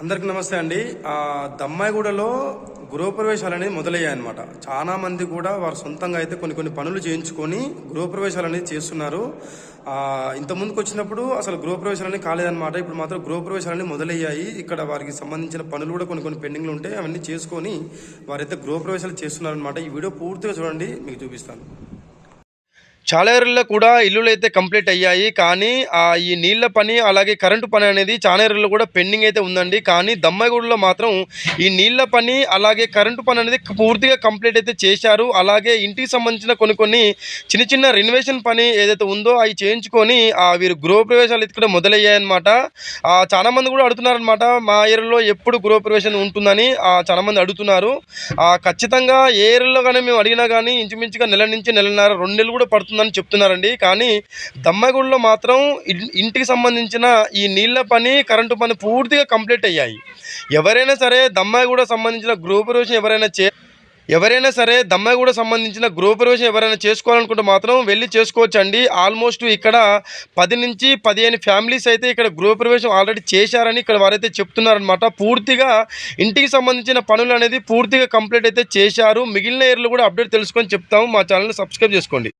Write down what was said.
అందరికి నమస్తే అండి. దమ్మాయిగూడలో గృహప్రవేశాలు అనేది మొదలయ్యాయి అనమాట చాలా మంది కూడా వారు సొంతంగా అయితే కొన్ని కొన్ని పనులు చేయించుకొని గృహప్రవేశాలు అనేది చేస్తున్నారు ఇంత ముందుకు వచ్చినప్పుడు అసలు గృహప్రవేశాలు అనేది కాలేదన్నమాట. ఇప్పుడు మాత్రం గృహప్రవేశాలు అనేవి మొదలయ్యాయి. ఇక్కడ వారికి సంబంధించిన పనులు కూడా కొన్ని కొన్ని పెండింగ్లు ఉంటాయి అవన్నీ చేసుకొని వారైతే గృహప్రవేశాలు చేస్తున్నారనమాట ఈ వీడియో పూర్తిగా చూడండి మీకు చూపిస్తాను. చాలా కూడా ఇల్లులు అయితే కంప్లీట్ అయ్యాయి. కానీ ఈ నీళ్ళ పని అలాగే కరెంటు పని అనేది చాలా కూడా పెండింగ్ అయితే ఉందండి. కానీ దమ్మాయిగూడలో మాత్రం ఈ నీళ్ళ పని అలాగే కరెంటు పని అనేది పూర్తిగా కంప్లీట్ అయితే చేశారు. అలాగే ఇంటికి సంబంధించిన కొన్ని కొన్ని చిన్న చిన్న రెనోవేషన్ పని ఏదైతే ఉందో అవి చేయించుకొని ఆ వీరు గృహప్రవేశాలు అయితే మొదలయ్యాయి అనమాట చాలా మంది కూడా అడుగుతున్నారనమాట మా ఏరియాలో ఎప్పుడు గృహప్రవేశం ఉంటుందని. చాలామంది అడుగుతున్నారు. ఖచ్చితంగా ఏ ఏరియాలో కానీ మేము అడిగినా కానీ ఇంచుమించుగా నెల నుంచి నెలన్నర రెండు నెలలు కూడా పడుతుంది పడుతుందని చెప్తున్నారండి. కానీ దమ్మగూడలో మాత్రం ఇంటికి సంబంధించిన ఈ నీళ్ళ పని కరెంటు పని పూర్తిగా కంప్లీట్ అయ్యాయి. ఎవరైనా సరే దమ్మగూడ సంబంధించిన గృహప్రవేశం ఎవరైనా చే ఎవరైనా సరే దమ్మగూడ సంబంధించిన గృహప్రవేశం ఎవరైనా చేసుకోవాలనుకుంటే మాత్రం వెళ్ళి చేసుకోవచ్చు అండి ఆల్మోస్ట్ ఇక్కడ పది నుంచి పదిహేను ఫ్యామిలీస్ అయితే ఇక్కడ గృహప్రవేశం ఆల్రెడీ చేశారని ఇక్కడ వారైతే చెప్తున్నారనమాట పూర్తిగా ఇంటికి సంబంధించిన పనులు అనేది పూర్తిగా కంప్లీట్ అయితే చేశారు. మిగిలిన ఏర్లు కూడా అప్డేట్ తెలుసుకొని చెప్తాము. మా ఛానల్ని సబ్స్క్రైబ్ చేసుకోండి.